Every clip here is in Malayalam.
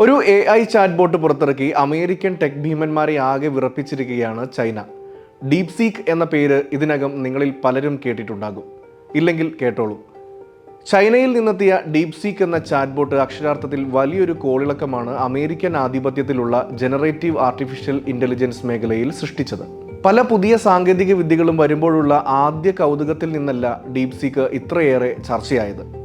ഒരു എ ഐ ചാറ്റ് ബോട്ട് പുറത്തിറക്കി അമേരിക്കൻ ടെക് ഭീമന്മാരെ ആകെ വിറപ്പിച്ചിരിക്കുകയാണ് ചൈന. ഡീപ് സീക്ക് എന്ന പേര് ഇതിനകം നിങ്ങളിൽ പലരും കേട്ടിട്ടുണ്ടാകും. ഇല്ലെങ്കിൽ കേട്ടോളൂ. ചൈനയിൽ നിന്നെത്തിയ ഡീപ് സീക്ക് എന്ന ചാറ്റ് ബോട്ട് അക്ഷരാർത്ഥത്തിൽ വലിയൊരു കോളിളക്കമാണ് അമേരിക്കൻ ആധിപത്യത്തിലുള്ള ജനറേറ്റീവ് ആർട്ടിഫിഷ്യൽ ഇന്റലിജൻസ് മേഖലയിൽ സൃഷ്ടിച്ചത്. പല പുതിയ സാങ്കേതിക വിദ്യകളും വരുമ്പോഴുള്ള ആദ്യ കൗതുകത്തിൽ നിന്നല്ല ഡീപ് സീക്ക് ഇത്രയേറെ ചർച്ചയായത്.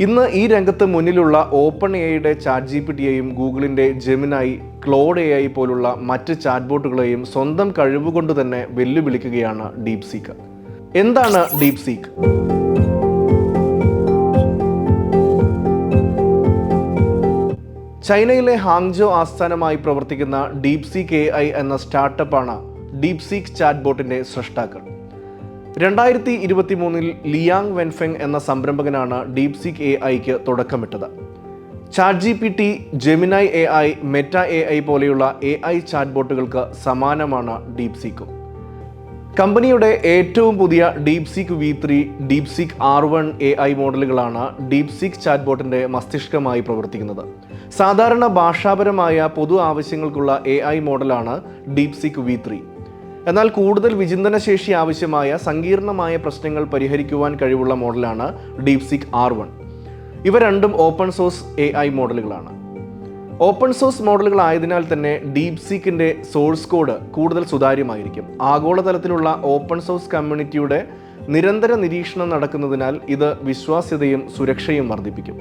ഇന്ന് ഈ രംഗത്ത് മുന്നിലുള്ള ഓപ്പൺ എയുടെ ചാറ്റ് ജി പി ടിയെയും ഗൂഗിളിന്റെ ജെമിനായി ക്ലോഡ് എ ഐ പോലുള്ള മറ്റ് ചാറ്റ് ബോട്ടുകളെയും സ്വന്തം കഴിവുകൊണ്ട് തന്നെ വെല്ലുവിളിക്കുകയാണ് ഡീപ് സീക്ക് എന്താണ് ഡീപ് സീക്ക് ചൈനയിലെ ഹാങ്ജോ ആസ്ഥാനമായി പ്രവർത്തിക്കുന്ന ഡീപ് സീക്ക് എ ഐ എന്ന സ്റ്റാർട്ടപ്പാണ് ഡീപ് സീക്ക് ചാറ്റ് ബോട്ടിന്റെ സൃഷ്ടാക്കൾ. രണ്ടായിരത്തി ഇരുപത്തി മൂന്നിൽ ലിയാങ് വെൻഫെങ് എന്ന സംരംഭകനാണ് ഡീപ് സിക് എ ഐക്ക് തുടക്കമിട്ടത്. Chat G P T Gemini A I Meta A I പോലെയുള്ള എ ഐ ചാറ്റ് ബോട്ടുകൾക്ക് സമാനമാണ് ഡീപ് സീക്കും കമ്പനിയുടെ ഏറ്റവും പുതിയ DeepSeek V three DeepSeek R one A I മോഡലുകളാണ് DeepSeek chat ബോട്ടിന്റെ മസ്തിഷ്കമായി പ്രവർത്തിക്കുന്നത്. സാധാരണ ഭാഷാപരമായ പൊതു ആവശ്യങ്ങൾക്കുള്ള എ ഐ മോഡലാണ് ഡീപ് സിക് വി ത്രീ. എന്നാൽ കൂടുതൽ വിചിന്തനശേഷി ആവശ്യമായ സങ്കീർണമായ പ്രശ്നങ്ങൾ പരിഹരിക്കുവാൻ കഴിവുള്ള മോഡലാണ് ഡീപ് സിക് ആർ വൺ. ഇവ രണ്ടും ഓപ്പൺ സോഴ്സ് എ ഐ മോഡലുകളാണ്. ഓപ്പൺ സോഴ്സ് മോഡലുകൾ ആയതിനാൽ തന്നെ ഡീപ് സീക്കിന്റെ സോഴ്സ് കോഡ് കൂടുതൽ സുതാര്യമായിരിക്കും. ആഗോളതലത്തിലുള്ള ഓപ്പൺ സോഴ്സ് കമ്മ്യൂണിറ്റിയുടെ നിരന്തര നിരീക്ഷണം നടക്കുന്നതിനാൽ ഇത് വിശ്വാസ്യതയും സുരക്ഷയും വർദ്ധിപ്പിക്കും.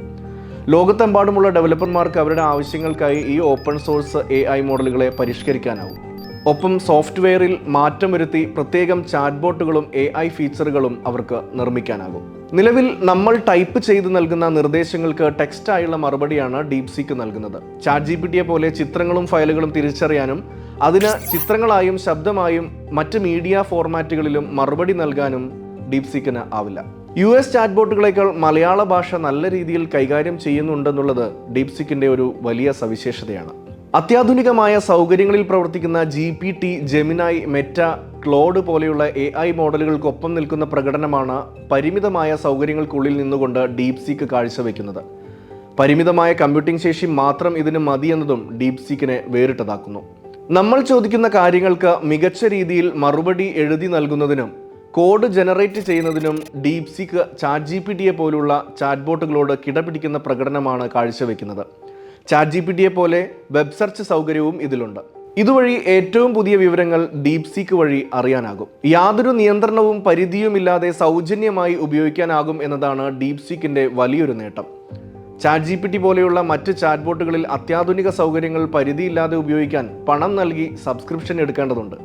ലോകത്തെമ്പാടുമുള്ള ഡെവലപ്പർമാർക്ക് അവരുടെ ആവശ്യങ്ങൾക്കായി ഈ ഓപ്പൺ സോഴ്സ് എ മോഡലുകളെ പരിഷ്കരിക്കാനാവും. ഒപ്പം സോഫ്റ്റ്വെയറിൽ മാറ്റം വരുത്തി പ്രത്യേകം ചാറ്റ്ബോട്ടുകളും എ ഐ ഫീച്ചറുകളും അവർക്ക് നിർമ്മിക്കാനാകും. നിലവിൽ നമ്മൾ ടൈപ്പ് ചെയ്ത് നൽകുന്ന നിർദ്ദേശങ്ങൾക്ക് ടെക്സ്റ്റായുള്ള മറുപടിയാണ് ഡീപ് സീക്ക് നൽകുന്നത്. ചാറ്റ് ജി പി ടിയെ പോലെ ചിത്രങ്ങളും ഫയലുകളും തിരിച്ചറിയാനും അതിന് ചിത്രങ്ങളായും ശബ്ദമായും മറ്റ് മീഡിയ ഫോർമാറ്റുകളിലും മറുപടി നൽകാനും ഡീപ് സീക്കിന് ആവില്ല. യു എസ് ചാറ്റ് ബോട്ടുകളേക്കാൾ മലയാള ഭാഷ നല്ല രീതിയിൽ കൈകാര്യം ചെയ്യുന്നുണ്ടെന്നുള്ളത് ഡീപ് സീക്കിന്റെ ഒരു വലിയ സവിശേഷതയാണ്. അത്യാധുനികമായ സൗകര്യങ്ങളിൽ പ്രവർത്തിക്കുന്ന G P T Gemini Meta Claude പോലെയുള്ള എ ഐ മോഡലുകൾക്കൊപ്പം നിൽക്കുന്ന പ്രകടനമാണ് പരിമിതമായ സൗകര്യങ്ങൾക്കുള്ളിൽ നിന്നുകൊണ്ട് ഡീപ് സീക്ക് കാഴ്ചവെക്കുന്നത്. പരിമിതമായ കമ്പ്യൂട്ടിംഗ് ശേഷി മാത്രം ഇതിന് മതിയെന്നതും ഡീപ് സീക്കിനെ വേറിട്ടതാക്കുന്നു. നമ്മൾ ചോദിക്കുന്ന കാര്യങ്ങൾക്ക് മികച്ച രീതിയിൽ മറുപടി എഴുതി നൽകുന്നതിനും കോഡ് ജനറേറ്റ് ചെയ്യുന്നതിനും DeepSeek chat G P ടിയെ പോലുള്ള ചാറ്റ്ബോട്ടുകളോട് കിടപിടിക്കുന്ന പ്രകടനമാണ് കാഴ്ചവെക്കുന്നത്. ചാറ്റ് ജി പി ടിയെ പോലെ വെബ് സെർച്ച് സൗകര്യവും ഇതിലുണ്ട്. ഇതുവഴി ഏറ്റവും പുതിയ വിവരങ്ങൾ ഡീപ് സീക്ക് വഴി അറിയാനാകും. യാതൊരു നിയന്ത്രണവും പരിധിയുമില്ലാതെ സൗജന്യമായി ഉപയോഗിക്കാനാകും എന്നതാണ് ഡീപ് സീക്കിന്റെ വലിയൊരു നേട്ടം. ചാറ്റ് ജി പി ടി പോലെയുള്ള മറ്റ് ചാറ്റ് ബോട്ടുകളിൽ അത്യാധുനിക സൗകര്യങ്ങൾ പരിധിയില്ലാതെ ഉപയോഗിക്കാൻ പണം നൽകി സബ്സ്ക്രിപ്ഷൻ എടുക്കേണ്ടതുണ്ട്.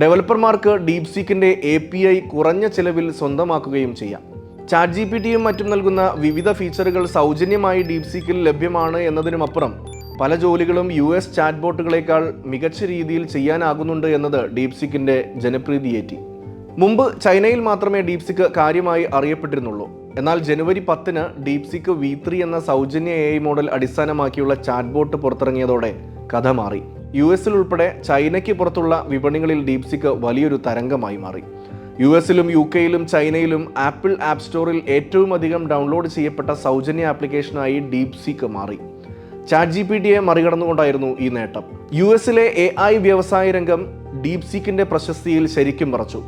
ഡെവലപ്പർമാർക്ക് ഡീപ് സീക്കിന്റെ എ കുറഞ്ഞ ചിലവിൽ സ്വന്തമാക്കുകയും ചെയ്യാം. ചാറ്റ് ജി പി ടിയും മറ്റും നൽകുന്ന വിവിധ ഫീച്ചറുകൾ സൗജന്യമായി ഡീപ് സീക്കിൽ ലഭ്യമാണ് എന്നതിനുമപ്പുറം പല ജോലികളും യു എസ് ചാറ്റ് ബോട്ടുകളേക്കാൾ മികച്ച രീതിയിൽ ചെയ്യാനാകുന്നുണ്ട് എന്നത് ഡീപ് സിക്കിന്റെ ജനപ്രീതിയേറ്റി മുമ്പ് ചൈനയിൽ മാത്രമേ ഡീപ് സിക്ക് കാര്യമായി അറിയപ്പെട്ടിരുന്നുള്ളൂ. എന്നാൽ ജനുവരി പത്തിന് ഡീപ് സിക്ക് വി ത്രീ എന്ന സൗജന്യ എ ഐ മോഡൽ അടിസ്ഥാനമാക്കിയുള്ള ചാറ്റ് ബോട്ട് പുറത്തിറങ്ങിയതോടെ കഥ മാറി. യു എസിൽ ഉൾപ്പെടെ ചൈനയ്ക്ക് പുറത്തുള്ള വിപണികളിൽ ഡീപ് സിക്ക് വലിയൊരു തരംഗമായി മാറി. യു എസിലും യു കെയിലും ചൈനയിലും ആപ്പിൾ ആപ്പ് സ്റ്റോറിൽ ഏറ്റവും അധികം ഡൗൺലോഡ് ചെയ്യപ്പെട്ട സൗജന്യ ആപ്ലിക്കേഷനായി ഡീപ് സീക്ക് മാറി. ചാറ്റ് ജി പി ടിയെ മറികടന്നുകൊണ്ടായിരുന്നു ഈ നേട്ടം. യു എസിലെ എ ഐ വ്യവസായ രംഗം ഡീപ് സീക്കിന്റെ പ്രശസ്തിയിൽ ശരിക്കും പറച്ചു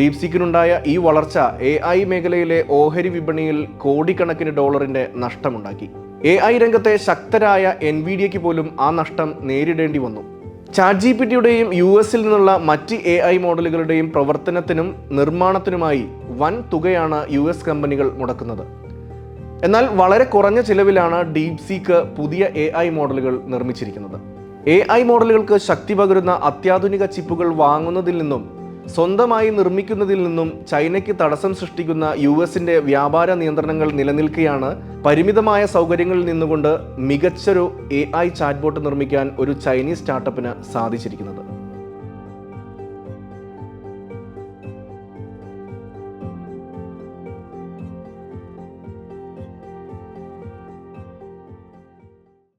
ഡീപ് സീക്കിനുണ്ടായ ഈ വളർച്ച എ ഐ മേഖലയിലെ ഓഹരി വിപണിയിൽ കോടിക്കണക്കിന് ഡോളറിന്റെ നഷ്ടമുണ്ടാക്കി. എ ഐ രംഗത്തെ ശക്തരായ എൻ വി ഡിയ്ക്ക് പോലും ആ നഷ്ടം നേരിടേണ്ടി വന്നു. ചാറ്റ് ജി പി ടിയുടെയും യു എസിൽ നിന്നുള്ള മറ്റ് എ ഐ മോഡലുകളുടെയും പ്രവർത്തനത്തിനും നിർമ്മാണത്തിനുമായി വൻ തുകയാണ് യു എസ് കമ്പനികൾ മുടക്കുന്നത്. എന്നാൽ വളരെ കുറഞ്ഞ ചിലവിലാണ് ഡീപ് സീക്ക് പുതിയ എ ഐ മോഡലുകൾ നിർമ്മിച്ചിരിക്കുന്നത്. എ ഐ മോഡലുകൾക്ക് ശക്തി പകരുന്ന അത്യാധുനിക ചിപ്പുകൾ വാങ്ങുന്നതിൽ നിന്നും സ്വന്തമായി നിർമ്മിക്കുന്നതിൽ നിന്നും ചൈനയ്ക്ക് തടസ്സം സൃഷ്ടിക്കുന്ന യു എസിന്റെ വ്യാപാര നിയന്ത്രണങ്ങൾ നിലനിൽക്കുകയാണ് പരിമിതമായ സൗകര്യങ്ങളിൽ നിന്നുകൊണ്ട് മികച്ചൊരു എ ഐ ചാറ്റ്ബോട്ട് നിർമ്മിക്കാൻ ഒരു ചൈനീസ് സ്റ്റാർട്ടപ്പിന് സാധിച്ചിരിക്കുന്നത്.